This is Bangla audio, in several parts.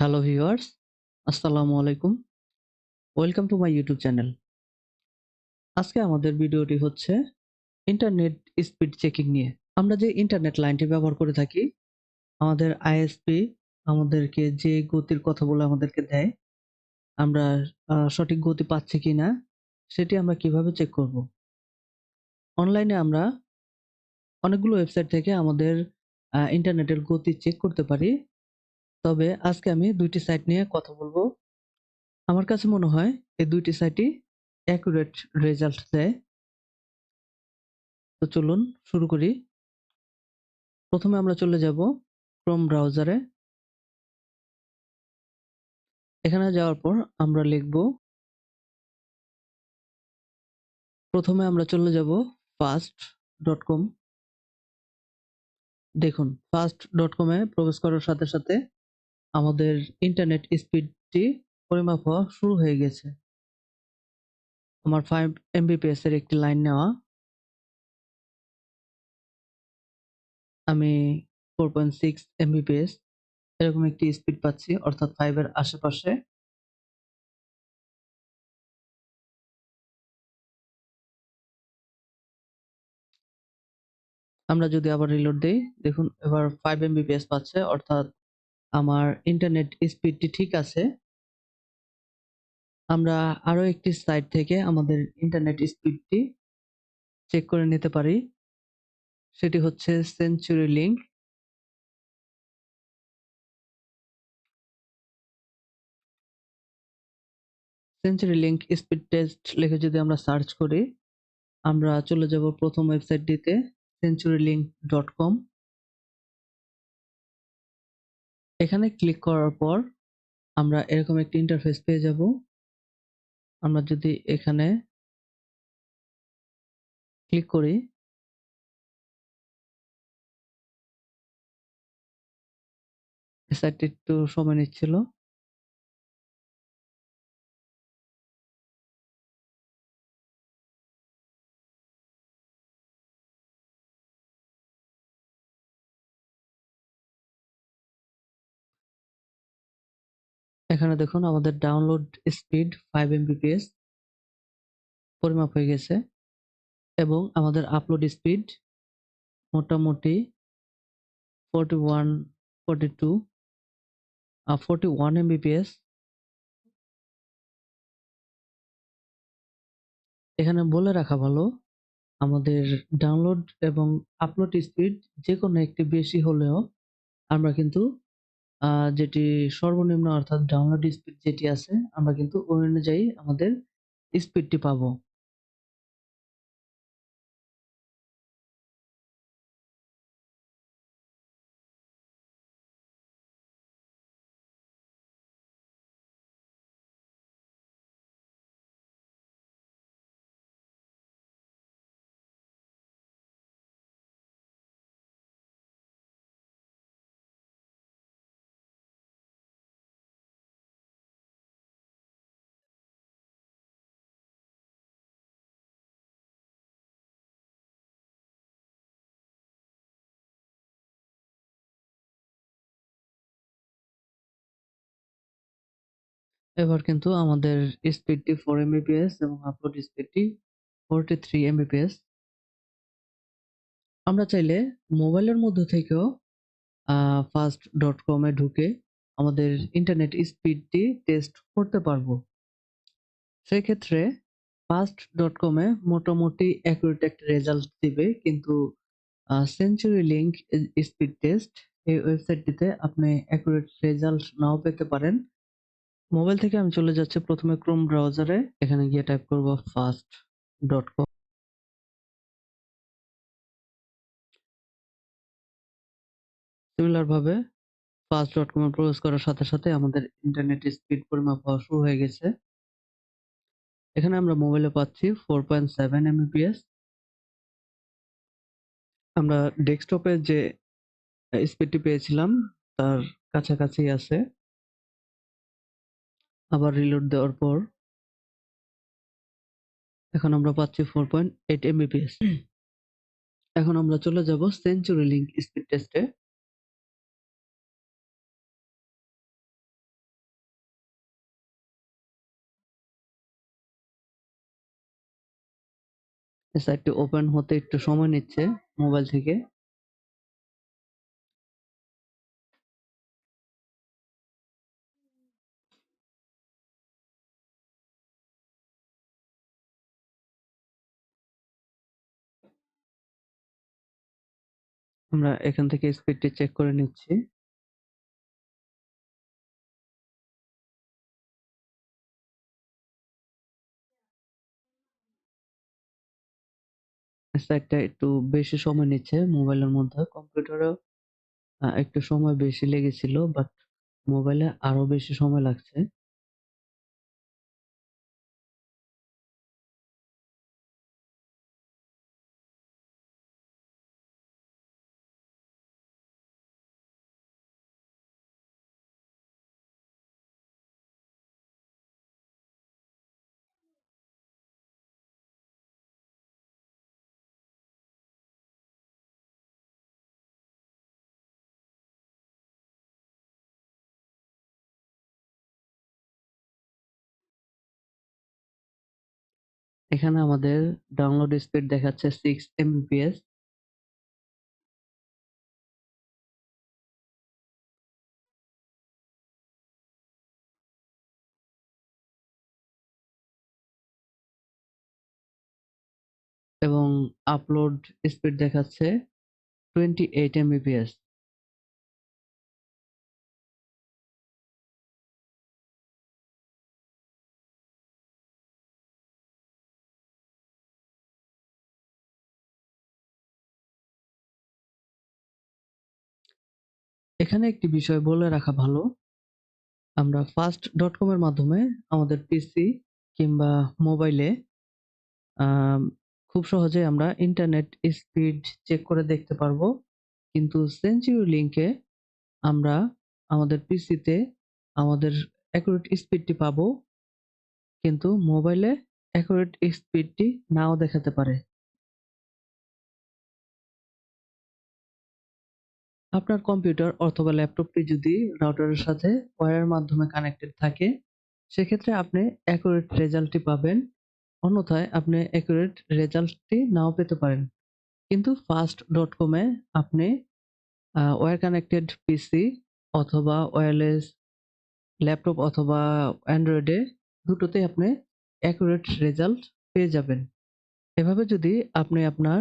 হ্যালো ভিউয়ার্স আসসালামু আলাইকুম welcome to my YouTube channel আজকে আমাদের ভিডিওটি হচ্ছে ইন্টারনেট স্পিড চেকিং নিয়ে। আমরা যে ইন্টারনেট লাইনটি ব্যবহার করে থাকি, আমাদের আইএসপি আমাদেরকে যে গতির কথা বলে আমাদেরকে দেয়, আমরা সঠিক গতি পাচ্ছি কিনা, সেটি আমরা কীভাবে চেক করব? অনলাইনে আমরা অনেকগুলো ওয়েবসাইট থেকে আমাদের ইন্টারনেটের গতি চেক করতে পারি। তবে আজকে আমি দুইটি সাইট নিয়ে কথা বলব। আমার কাছে মনে হয় এই দুইটি সাইটই অ্যাকুরেট রেজাল্ট দেয়। তো চলুন শুরু করি। প্রথমে আমরা চলে যাব ক্রোম ব্রাউজারে এখানে যাওয়ার পর আমরা লিখব প্রথমে আমরা চলে যাব ফাস্ট ডট কম দেখুন ফাস্ট ডট কমে প্রবেশ করার সাথে সাথে আমাদের ইন্টারনেট স্পিডটি পরিমাপ হওয়া শুরু হয়ে গেছে। আমার ফাইভ এমবিপিএস এর একটি লাইন নেওয়া। আমি ফোর পয়েন্ট সিক্স এমবিপিএস এরকম একটি স্পিড পাচ্ছি, অর্থাৎ ফাইভের আশেপাশে। আমরা যদি আবার রিলোড দিই, দেখুন এবার ফাইভ এমবিপিএস পাচ্ছে, অর্থাৎ আমার ইন্টারনেট স্পিডটি ঠিক আছে। আমরা আরও একটি সাইট থেকে আমাদের ইন্টারনেট স্পিডটি চেক করে নিতে পারি। সেটি হচ্ছে century link CenturyLink speed test লিখে যদি আমরা সার্চ করি, আমরা চলে যাব প্রথম ওয়েবসাইটটিতে সেঞ্চুরি লিংক ডট কম এখানে ক্লিক করার পর আমরা এরকম একটি ইন্টারফেস পেয়ে যাব। আমরা যদি এখানে ক্লিক করি সাইটটি একটু সময় নিচ্ছিল। এখানে দেখুন আমাদের ডাউনলোড স্পিড ফাইভ এমবিপিএস পরিমাপ হয়ে গেছে এবং আমাদের আপলোড স্পিড মোটামুটি forty one forty two forty one Mbps এখানে বলে রাখা ভালো, আমাদের ডাউনলোড এবং আপলোড স্পিড যে কোনো একটি বেশি হলেও আমরা কিন্তু যেটি সর্বনিম্ন অর্থাৎ ডাউনলোড স্পিড যেটি আছে আমরা কিন্তু ওই অনুযায়ী আমাদের স্পিডটি পাবো। এবার কিন্তু আমাদের স্পিডটি ফোর এমবিপিএস এবং আপলোড স্পিডটি ফোরটি থ্রি এমবিপিএস আমরা চাইলে মোবাইলের মধ্যে থেকেও ফাস্ট ডট কমে ঢুকে আমাদের ইন্টারনেট স্পিডটি টেস্ট করতে পারব। সেক্ষেত্রে ফাস্ট ডট কমে মোটামুটি অ্যাকুরেট একটা রেজাল্ট দিবে, কিন্তু সেঞ্চুরি লিংক স্পিড টেস্ট এই ওয়েবসাইটটিতে আপনি অ্যাকুরেট রেজাল্ট নাও পেতে পারেন। মোবাইল থেকে আমি চলে যাচ্ছি প্রথমে ক্রোম ব্রাউজারে এখানে গিয়ে টাইপ করব ফাস্ট ডট কম সিমিলার ভাবে ফাস্ট ডট কমে প্রবেশ করার সাথে সাথে আমাদের ইন্টারনেট স্পিড পরিমাপ হওয়া শুরু হয়ে গেছে। এখানে আমরা মোবাইলে পাচ্ছি ফোর পয়েন্ট সেভেন এমবিপিএস আমরা ডেস্কটপে যে স্পিডটি পেয়েছিলাম, তার কাছাকাছি আছে। আবার রিলোড দেওয়ার পর এখন আমরা পাচ্ছি ফোর পয়েন্ট এইট এমবিপিএস এখন আমরা চলে যাব সেঞ্চুরি লিঙ্ক স্পিড টেস্টে সাইটটি ওপেন হতে একটু সময় নিচ্ছে মোবাইল থেকে। আমরা এখান থেকে স্পিডটি চেক করে নিচ্ছি। এই সাইটটা একটু বেশি সময় নিচ্ছে মোবাইলের মধ্যে। কম্পিউটারেও একটু সময় বেশি লেগেছিল বাট মোবাইলে আরও বেশি সময় লাগছে। এখানে আমাদের ডাউনলোড স্পিড দেখাচ্ছে 6 এমবিপিএস। এবং আপলোড স্পিড দেখাচ্ছে 28 এমবিপিএস। এখানে একটি বিষয় বলে রাখা ভালো। আমরা fast.com এর মাধ্যমে আমাদের পিসি কিংবা মোবাইলে খুব সহজে আমরা ইন্টারনেট স্পিড চেক করে দেখতে পারব। কিন্তু সেঞ্চুরি লিংকে আমরা আমাদের পিসিতে আমাদের অ্যাকুরেট স্পিডটি পাবো। কিন্তু মোবাইলে অ্যাকুরেট স্পিডটি নাও দেখাতে পারে। আপনার কম্পিউটার অথবা ল্যাপটপটি যদি রাউটারের সাথে ওয়্যারের মাধ্যমে কানেক্টেড থাকে, সেক্ষেত্রে আপনি অ্যাকুরেট রেজাল্টটি পাবেন। অন্যথায় আপনি অ্যাকুরেট রেজাল্টটি নাও পেতে পারেন। কিন্তু ফাস্ট ডট কমে আপনি ওয়্যার কানেক্টেড পিসি অথবা ওয়্যারলেস ল্যাপটপ অথবা অ্যান্ড্রয়েডে দুটোতেই আপনি অ্যাকুরেট রেজাল্ট পেয়ে যাবেন। এভাবে যদি আপনি আপনার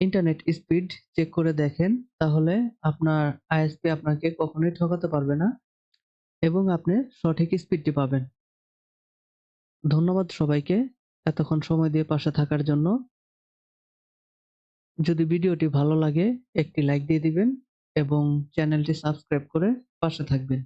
ইন্টারনেট স্পিড চেক করে দেখেন, তাহলে আপনার আইএসপি আপনাকে কখনোই ঠকাতে পারবে না এবং আপনি সঠিক স্পিডটি পাবেন। ধন্যবাদ সবাইকে এতক্ষণ সময় দিয়ে পাশে থাকার জন্য। যদি ভিডিওটি ভালো লাগে একটি লাইক দিয়ে দিবেন এবং চ্যানেলটি সাবস্ক্রাইব করে পাশে থাকবেন।